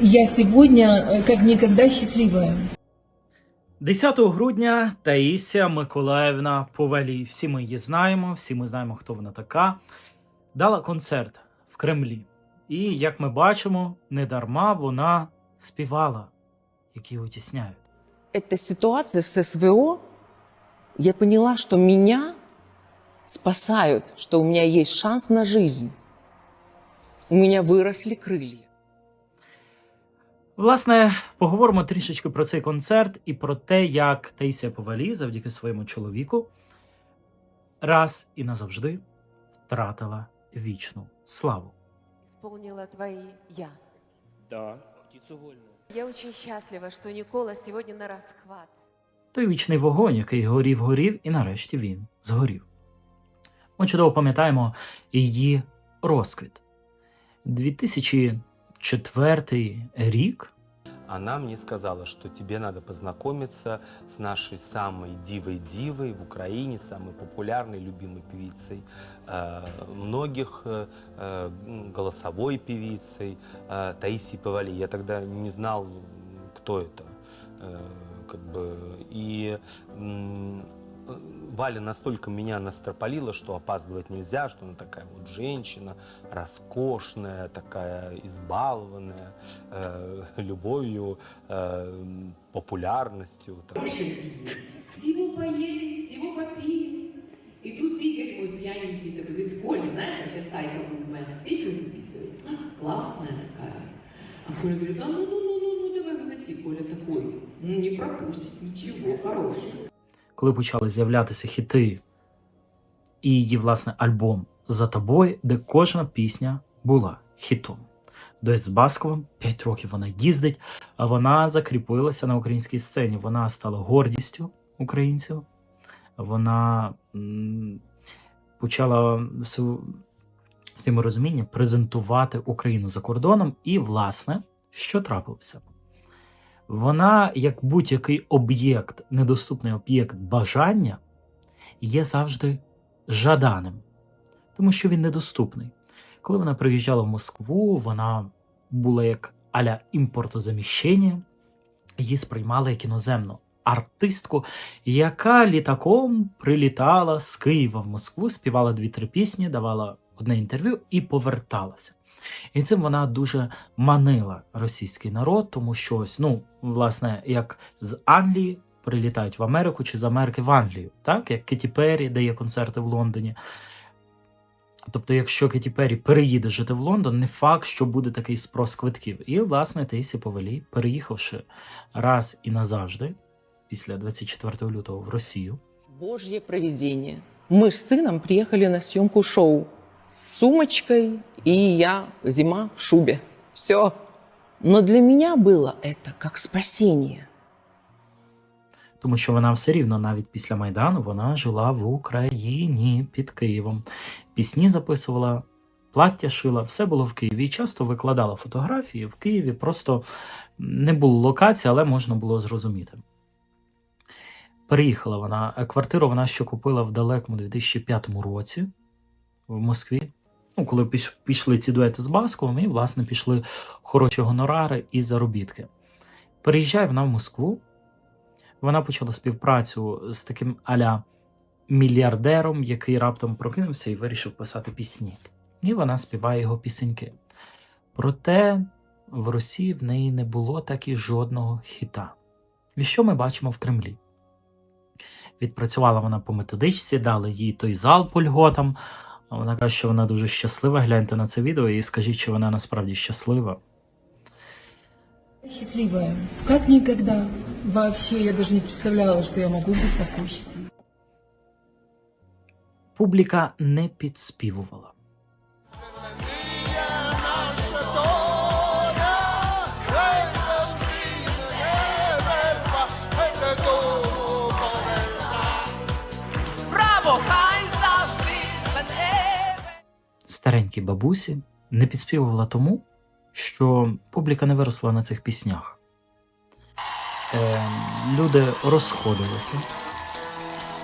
Я сегодня э, как никогда счастливая. 10 грудня Таїсія Миколаївна Повалій. Всі ми її знаємо, всі ми знаємо, хто вона така. Дала концерт в Кремлі. І, як ми бачимо, недарма вона співала, які утісняють. эта ситуация с СВО, я поняла, что меня спасают, что у меня есть шанс на жизнь. У меня выросли крылья. Власне, поговоримо трішечки про цей концерт і про те, як Таїсія Повалій завдяки своєму чоловіку раз і назавжди втратила вічну славу. исполнила твои «я». Да, птицу вольную. Я очень счастлива, что Никола сегодня на расхват. той вічний вогонь, який горів, горів, і нарешті він згорів. Ми чудово пам'ятаємо її розквіт 2004 рік. Она мне сказала, что тебе надо познакомиться с нашей самой дивой-дивой в Украине, самой популярной, любимой певицей э, многих, э, э, голосовой певицей э, Таисией Повали. Я тогда не знал, м, кто это. Э, как бы, и м, э, Валя настолько меня настропалила, что опаздывать нельзя, что она такая вот женщина, роскошная, такая избалованная, э, любовью, э, популярностью. так. Всего поели, всего попили. И тут Игорь мой пьяненький такой говорит, Коль, знаешь, сейчас Тайка будет моя песню записывать. Классная такая. А Коля говорит, а ну, ну, ну, ну, ну, давай выноси, Коля такой. Ну, не пропустит, ничего, хороший. Коли почали з'являтися хіти і її власне альбом За тобою, де кожна пісня була хітом. Дует з Басковим 5 років вона їздить, а вона закріпилася на українській сцені. Вона стала гордістю українців. Вона почала в своєму розумінні презентувати Україну за кордоном. І, власне, що трапилося? Вона, як будь-який об'єкт, недоступний об'єкт бажання, є завжди жаданим, тому що він недоступний. Коли вона приїжджала в Москву, вона була як аля імпортозаміщення, її сприймали як іноземну артистку, яка літаком прилітала з Києва в Москву, співала дві-три пісні, давала одне інтерв'ю і поверталася. І цим вона дуже манила російський народ, тому що ось, ну, власне, як з Англії прилітають в Америку чи з Америки в Англію, так як Кеті Перрі дає концерти в Лондоні. Тобто, якщо Кеті Перрі переїде жити в Лондон, не факт, що буде такий спрос квитків. І, власне, Таїсі Повелій, переїхавши раз і назавжди, після 24 лютого в Росію, Божье провидение. Мы с сыном приехали на съемку шоу с сумочкой, и я зима в шубе. Все. Но для меня было это как спасение. тому що вона все рівно навіть після Майдану вона жила в Україні під Києвом. Пісні записувала, плаття шила, все було в Києві. І часто викладала фотографії в Києві. Просто не було локації, але можна було зрозуміти. Переїхала вона. Квартиру вона ще купила в далекому 2005 році в Москві. Ну, коли пішли ці дуети з Басковим, і, власне, пішли хороші гонорари і заробітки. Переїжджає вона в Москву. Вона почала співпрацю з таким аля мільярдером, який раптом прокинувся і вирішив писати пісні. І вона співає його пісеньки. Проте в Росії в неї не було так і жодного хіта. І що ми бачимо в Кремлі? Відпрацювала вона по методичці, дали їй той зал по льготам. А Вона каже, що вона дуже щаслива. Гляньте на це відео і скажіть, чи вона насправді щаслива. Счастливая. Как никогда. Вообще, я даже не представляла, что я могу бути такою щасливою. Публіка не підспівувала. старенькі бабусі не підспівувала тому, що публіка не виросла на цих піснях. Е, люди розходилися.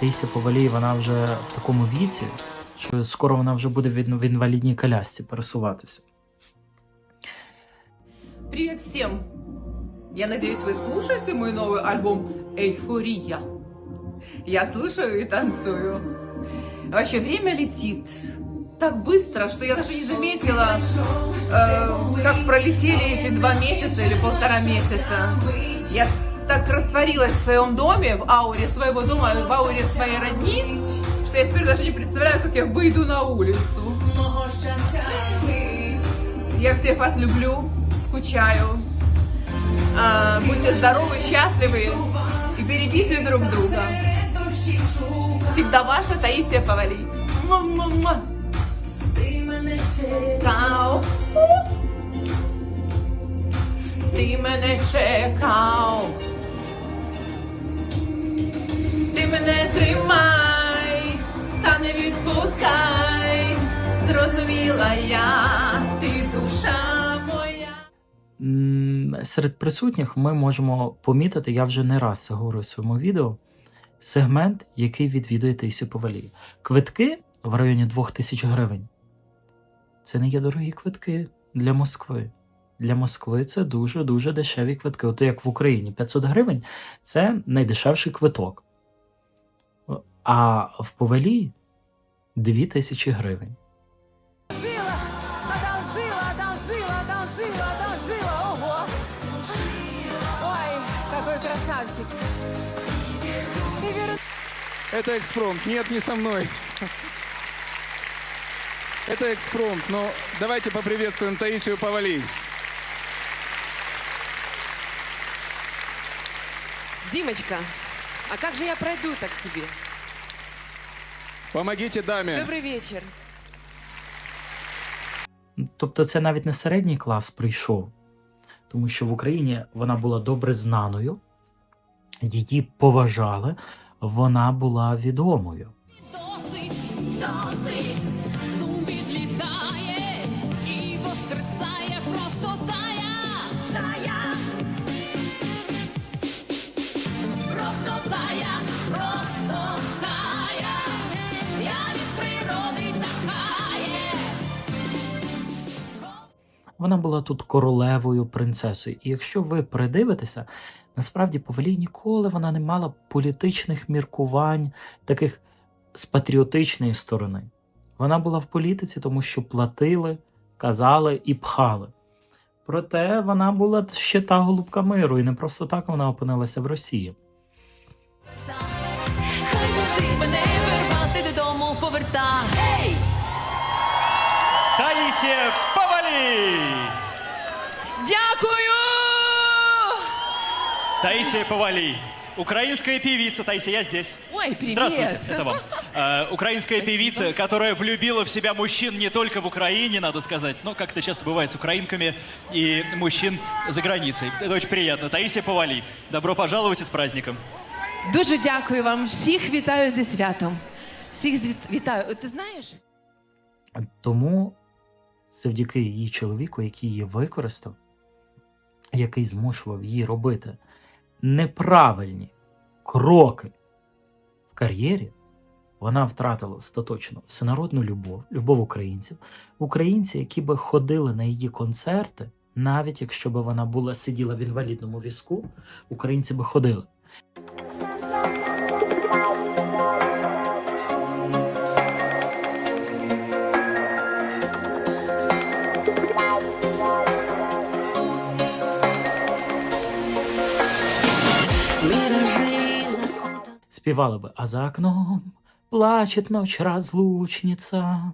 Таїся Повалій, вона вже в такому віці, що скоро вона вже буде в ін- в інвалідній колясці пересуватися. Привет всем! Я надеюсь, вы слушаете мой новый альбом «Эйфория». Я слушаю и танцую. Вообще, время летит Так быстро, что я даже не заметила, э, как пролетели эти два месяца или полтора месяца. Я так растворилась в своем доме, в ауре своего дома, в ауре своей родни, что я теперь даже не представляю, как я выйду на улицу. Я всех вас люблю, скучаю. А, будьте здоровы, счастливы и берегите друг друга. Всегда ваша Таисия Павали. Му-му-му. Чекав. Ти мене чекав. Ти мене тримай, та не відпускай. Зрозуміла я, ти душа моя. Серед присутніх ми можемо помітити, я вже не раз це говорю в своєму відео, сегмент, який відвідує Таїсю Повалій. Квитки в районі 2000 гривень. Це не є дорогі квитки для Москви. Для Москви це дуже-дуже дешеві квитки. От як в Україні 500 гривень це найдешевший квиток. А в Повалі 2000 гривень. Это экспромт. Нет, не со мной. Это экспромт. Но давайте поприветствуем Таисию Павали. Димочка, а как же я пройду так к тебе? Помогите даме. Добрый вечер. Тобто це навіть не середній клас прийшов, тому що в Україні вона була добре знаною, її поважали, вона була відомою. Досить, досить, Вона була тут королевою, принцесою. І якщо ви придивитеся, насправді Повелій ніколи вона не мала політичних міркувань, таких з патріотичної сторони. Вона була в політиці, тому що платили, казали і пхали. Проте вона була ще та голубка миру, і не просто так вона опинилася в Росії. Хай завжди мене вирвати додому поверта. Ей! Таисия Повали! Дякую! Таисия Повали. Украинская певица. Таисия, я здесь. Ой, привет! Здравствуйте, это вам. Э, украинская певица, которая влюбила в себя мужчин не только в Украине, надо сказать, но как это часто бывает с украинками и мужчин за границей. Это очень приятно. Таисия Повали. Добро пожаловать и с праздником. Дуже дякую вам. Всіх вітаю зі святом. Всіх звіт- вітаю. Ти знаєш? Тому завдяки її чоловіку, який її використав, який змушував її робити неправильні кроки в кар'єрі, вона втратила остаточно всенародну любов, любов українців, українці, які би ходили на її концерти, навіть якщо б вона була сиділа в інвалідному візку, українці би ходили. Спевала бы «А за окном плачет ночь разлучница,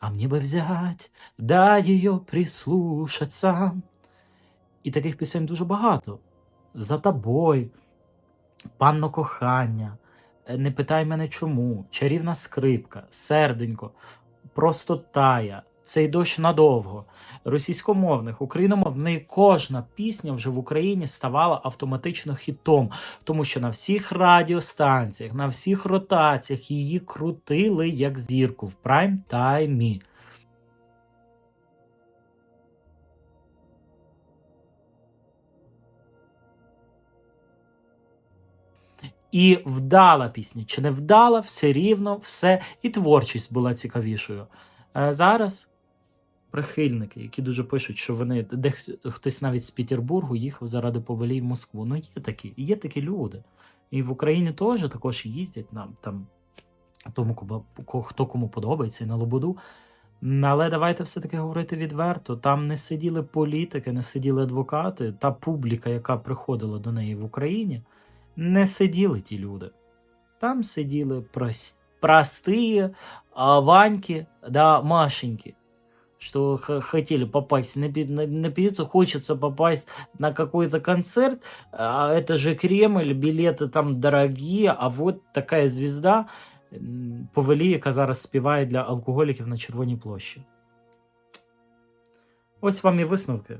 а мне бы взять, да ее прислушаться». І таких пісень дуже багато. За тобой, панно кохання, «Е, не питай мене чому, чарівна скрипка, серденько, просто тая, цей дощ надовго. Російськомовних, україномовних, кожна пісня вже в Україні ставала автоматично хітом, тому що на всіх радіостанціях, на всіх ротаціях її крутили як зірку в прайм-таймі. І вдала пісня, чи не вдала, все рівно, все, і творчість була цікавішою. Е, Зараз прихильники, які дуже пишуть, що вони де хтось навіть з Петербургу їхав заради повелі в Москву. Ну, є такі, є такі люди. І в Україні теж також їздять нам там тому, хто кому подобається, і на Лободу. Але давайте все-таки говорити відверто. Там не сиділи політики, не сиділи адвокати. Та публіка, яка приходила до неї в Україні, не сиділи ті люди. Там сиділи прос- простые а, Ваньки, да, Машеньки, что хотели попасть на, пи- на, на певицу, хочется попасть на какой-то концерт, а это же Кремль, билеты там дорогие, а вот такая звезда Повелі, яка зараз співає для алкоголіків на Червоній площі. Ось вам і висновки.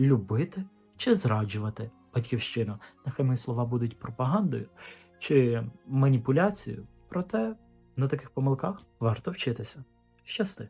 Любити чи зраджувати батьківщину? Нехай мої слова будуть пропагандою чи маніпуляцією, проте на таких помилках варто вчитися. Щасти!